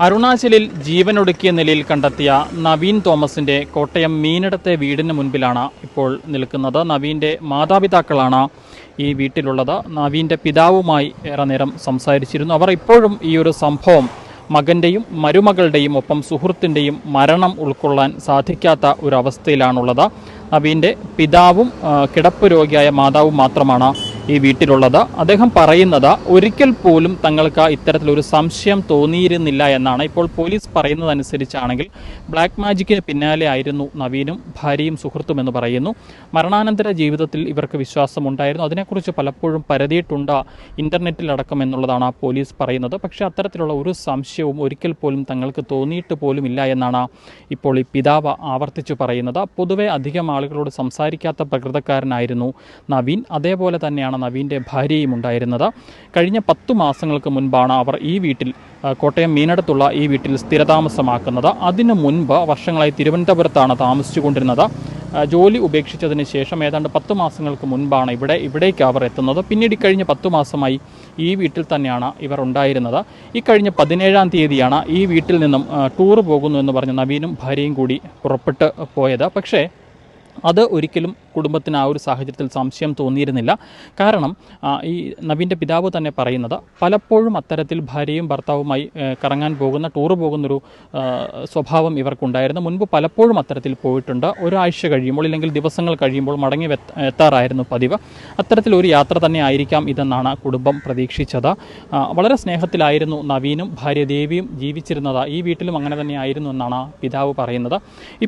അരുണാചലിൽ ജീവനൊടുക്കിയ നിലയിൽ കണ്ടെത്തിയ നവീൻ തോമസിന്റെ കോട്ടയം മീനിടത്തെ വീടിന് മുൻപിലാണ് ഇപ്പോൾ നിൽക്കുന്നത്. നവീന്റെ മാതാപിതാക്കളാണ് ഈ വീട്ടിലുള്ളത്. നവീന്റെ പിതാവുമായി ഏറെ നേരം സംസാരിച്ചിരുന്നു. അവർ ഇപ്പോഴും ഈ ഒരു സംഭവം മകന്റെയും മരുമകളുടെയും ഒപ്പം സുഹൃത്തിന്റെയും മരണം ഉൾക്കൊള്ളാൻ സാധിക്കാത്ത ഒരു അവസ്ഥയിലാണുള്ളത്. നവീന്റെ പിതാവും കിടപ്പ് രോഗിയായ മാതാവും മാത്രമാണ് ഈ വീട്ടിലുള്ളത്. അദ്ദേഹം പറയുന്നത് ഒരിക്കൽ പോലും തങ്ങൾക്ക് ഇത്തരത്തിലൊരു സംശയം തോന്നിയിരുന്നില്ല എന്നാണ്. ഇപ്പോൾ പോലീസ് പറയുന്നതനുസരിച്ചാണെങ്കിൽ ബ്ലാക്ക് മാജിക്കിന് പിന്നാലെ ആയിരുന്നു നവീനും ഭാര്യയും സുഹൃത്തും എന്ന് പറയുന്നു. മരണാനന്തര ജീവിതത്തിൽ ഇവർക്ക് വിശ്വാസമുണ്ടായിരുന്നു. അതിനെക്കുറിച്ച് പലപ്പോഴും പരതിയിട്ടുണ്ട് ഇന്റർനെറ്റിലടക്കം എന്നുള്ളതാണ് ആ പോലീസ് പറയുന്നത്. പക്ഷേ അത്തരത്തിലുള്ള ഒരു സംശയവും ഒരിക്കൽ പോലും തങ്ങൾക്ക് തോന്നിയിട്ട് പോലും ഇല്ല എന്നാണ് ഇപ്പോൾ ഈ പിതാവ് ആവർത്തിച്ചു പറയുന്നത്. പൊതുവെ അധികം ആളുകളോട് സംസാരിക്കാത്ത പ്രകൃതക്കാരനായിരുന്നു നവീൻ. അതേപോലെ തന്നെയാണ് നവീന്റെ ഭാര്യയും ഉണ്ടായിരുന്നത്. കഴിഞ്ഞ പത്തു മാസങ്ങൾക്ക് മുൻപാണ് അവർ ഈ വീട്ടിൽ കോട്ടയം മീനടത്തുള്ള ഈ വീട്ടിൽ സ്ഥിരതാമസമാക്കുന്നത്. അതിനു മുൻപ് വർഷങ്ങളായി തിരുവനന്തപുരത്താണ് താമസിച്ചുകൊണ്ടിരുന്നത്. ജോലി ഉപേക്ഷിച്ചതിന് ശേഷം ഏതാണ്ട് പത്ത് മാസങ്ങൾക്ക് മുൻപാണ് ഇവിടെ ഇവിടേക്ക് അവർ എത്തുന്നത്. പിന്നീട് കഴിഞ്ഞ പത്തു മാസമായി ഈ വീട്ടിൽ തന്നെയാണ് ഇവർ ഉണ്ടായിരുന്നത്. ഈ കഴിഞ്ഞ പതിനേഴാം തീയതിയാണ് ഈ വീട്ടിൽ നിന്നും ടൂർ പോകുന്നു എന്ന് പറഞ്ഞ് നവീനും ഭാര്യയും കൂടി പുറപ്പെട്ട് പോയത്. പക്ഷേ അത് ഒരിക്കലും കുടുംബത്തിന് ആ ഒരു സാഹചര്യത്തിൽ സംശയം തോന്നിയിരുന്നില്ല. കാരണം ഈ നവീന്റെ പിതാവ് തന്നെ പറയുന്നത് പലപ്പോഴും അത്തരത്തിൽ ഭാര്യയും ഭർത്താവുമായി കറങ്ങാൻ പോകുന്ന ടൂർ പോകുന്നൊരു സ്വഭാവം ഇവർക്കുണ്ടായിരുന്നു. മുൻപ് പലപ്പോഴും അത്തരത്തിൽ പോയിട്ടുണ്ട്. ഒരാഴ്ച കഴിയുമ്പോൾ ഇല്ലെങ്കിൽ ദിവസങ്ങൾ കഴിയുമ്പോൾ മടങ്ങി എത്താറായിരുന്നു പതിവ്. അത്തരത്തിൽ ഒരു യാത്ര തന്നെ ആയിരിക്കാം ഇതെന്നാണ് കുടുംബം പ്രതീക്ഷിച്ചത്. വളരെ സ്നേഹത്തിലായിരുന്നു നവീനും ഭാര്യ ദേവിയും ജീവിച്ചിരുന്നത്. ഈ വീട്ടിലും അങ്ങനെ തന്നെ ആയിരുന്നു എന്നാണ് പിതാവ് പറയുന്നത്.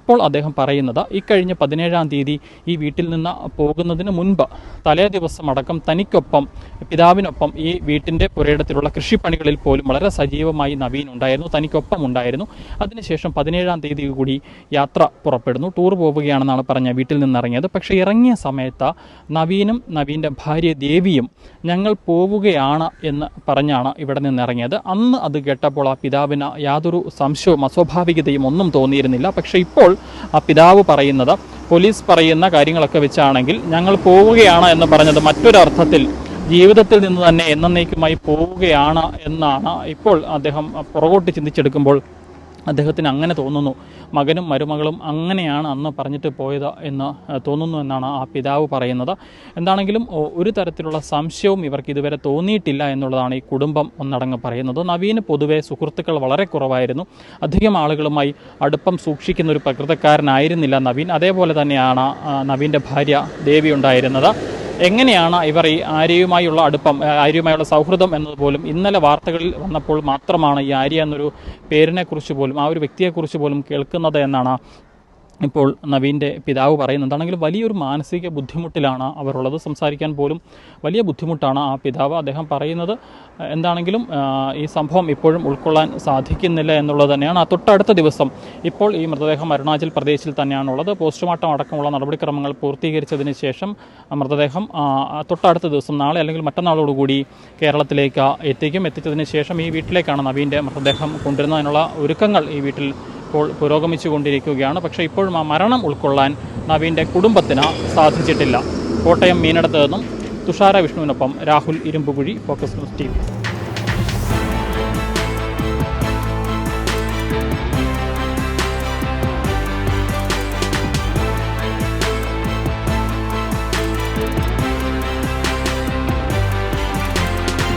ഇപ്പോൾ അദ്ദേഹം പറയുന്നത് ഇക്കഴിഞ്ഞ കഴിഞ്ഞ പതിനേഴാം തീയതി ഈ നിന്ന് പോകുന്നതിന് മുൻപ് തലേ ദിവസം അടക്കം തനിക്കൊപ്പം പിതാവിനൊപ്പം ഈ വീട്ടിന്റെ പുരയിടത്തിലുള്ള കൃഷിപ്പണികളിൽ പോലും വളരെ സജീവമായി നവീൻ ഉണ്ടായിരുന്നു തനിക്കൊപ്പം ഉണ്ടായിരുന്നു. അതിനുശേഷം പതിനേഴാം തീയതി കൂടി യാത്ര പുറപ്പെടുന്നു. ടൂർ പോവുകയാണെന്നാണ് പറഞ്ഞ വീട്ടിൽ നിന്നിറങ്ങിയത്. പക്ഷേ ഇറങ്ങിയ സമയത്ത് നവീനും നവീന്റെ ഭാര്യ ദേവിയും ഞങ്ങൾ പോവുകയാണ് എന്ന് പറഞ്ഞാണ് ഇവിടെ നിന്നിറങ്ങിയത്. അന്ന് അത് കേട്ടപ്പോൾ ആ പിതാവിന് യാതൊരു സംശയവും അസ്വാഭാവികതയും ഒന്നും തോന്നിയിരുന്നില്ല. പക്ഷേ ഇപ്പോൾ ആ പിതാവ് പറയുന്നത് പോലീസ് പറയുന്ന കാര്യങ്ങളൊക്കെ വെച്ചാണെങ്കിൽ ഞങ്ങൾ പോവുകയാണ് എന്ന് പറഞ്ഞത് മറ്റൊരർത്ഥത്തിൽ ജീവിതത്തിൽ നിന്ന് തന്നെ എന്നേക്കുമായി പോവുകയാണ് എന്നാണ് ഇപ്പോൾ അദ്ദേഹം പുറകോട്ട് ചിന്തിച്ചെടുക്കുമ്പോൾ അദ്ദേഹത്തിന് അങ്ങനെ തോന്നുന്നു. മകനും മരുമകളും അങ്ങനെയാണ് അന്ന് പറഞ്ഞിട്ട് പോയത് എന്ന് തോന്നുന്നു എന്നാണ് ആ പിതാവ് പറയുന്നത്. എന്താണെങ്കിലും ഒരു തരത്തിലുള്ള സംശയവും ഇവർക്ക് ഇതുവരെ തോന്നിയിട്ടില്ല എന്നുള്ളതാണ് ഈ കുടുംബം ഒന്നടങ്ങ് പറയുന്നത്. നവീന് പൊതുവെ സുഹൃത്തുക്കൾ വളരെ കുറവായിരുന്നു. അധികം ആളുകളുമായി അടുപ്പം സൂക്ഷിക്കുന്ന ഒരു പ്രകൃതക്കാരനായിരുന്നില്ല നവീൻ. അതേപോലെ തന്നെയാണ് നവീന്റെ ഭാര്യ ദേവി ഉണ്ടായിരുന്നത്. എങ്ങനെയാണ് ഇവർ ഈ ആര്യയുമായുള്ള അടുപ്പം ആര്യയുമായുള്ള സൗഹൃദം എന്നതുപോലും ഇന്നലെ വാർത്തകളിൽ വന്നപ്പോൾ മാത്രമാണ് ഈ ആര്യ എന്നൊരു പേരിനെക്കുറിച്ച് പോലും ആ ഒരു വ്യക്തിയെക്കുറിച്ച് പോലും കേൾക്കുന്നത് എന്നാണ് ഇപ്പോൾ നവീന്റെ പിതാവ് പറയുന്നുണ്ടാണെങ്കിൽ വലിയൊരു മാനസിക ബുദ്ധിമുട്ടിലാണ് അവരുള്ളത്. സംസാരിക്കാൻ പോലും വലിയ ബുദ്ധിമുട്ടാണ് ആ പിതാവ്. അദ്ദേഹം പറയുന്നത് എന്താണെങ്കിലും ഈ സംഭവം ഇപ്പോഴും ഉൾക്കൊള്ളാൻ സാധിക്കുന്നില്ല എന്നുള്ളത് തന്നെയാണ്. ആ തൊട്ടടുത്ത ദിവസം ഇപ്പോൾ ഈ മൃതദേഹം അരുണാചൽ പ്രദേശിൽ തന്നെയാണുള്ളത്. പോസ്റ്റ്മോർട്ടം അടക്കമുള്ള നടപടിക്രമങ്ങൾ പൂർത്തീകരിച്ചതിന് ശേഷം മൃതദേഹം തൊട്ടടുത്ത ദിവസം നാളെ അല്ലെങ്കിൽ മറ്റന്നാളോടുകൂടി കേരളത്തിലേക്ക് എത്തിക്കും. എത്തിച്ചതിന് ശേഷം ഈ വീട്ടിലേക്കാണ് നവീന്റെ മൃതദേഹം കൊണ്ടുവരുന്നതിനുള്ള ഒരുക്കങ്ങൾ ഈ വീട്ടിൽ ഇപ്പോൾ പുരോഗമിച്ചു കൊണ്ടിരിക്കുകയാണ് പക്ഷേ ഇപ്പോഴും ആ മരണം ഉൾക്കൊള്ളാൻ നവീന്റെ കുടുംബത്തിന് സാധിച്ചിട്ടില്ല. കോട്ടയം മീനടത്ത് നിന്നും Thushara വിഷ്ണുവിനൊപ്പം Rahul Irumbukuzhi focus news T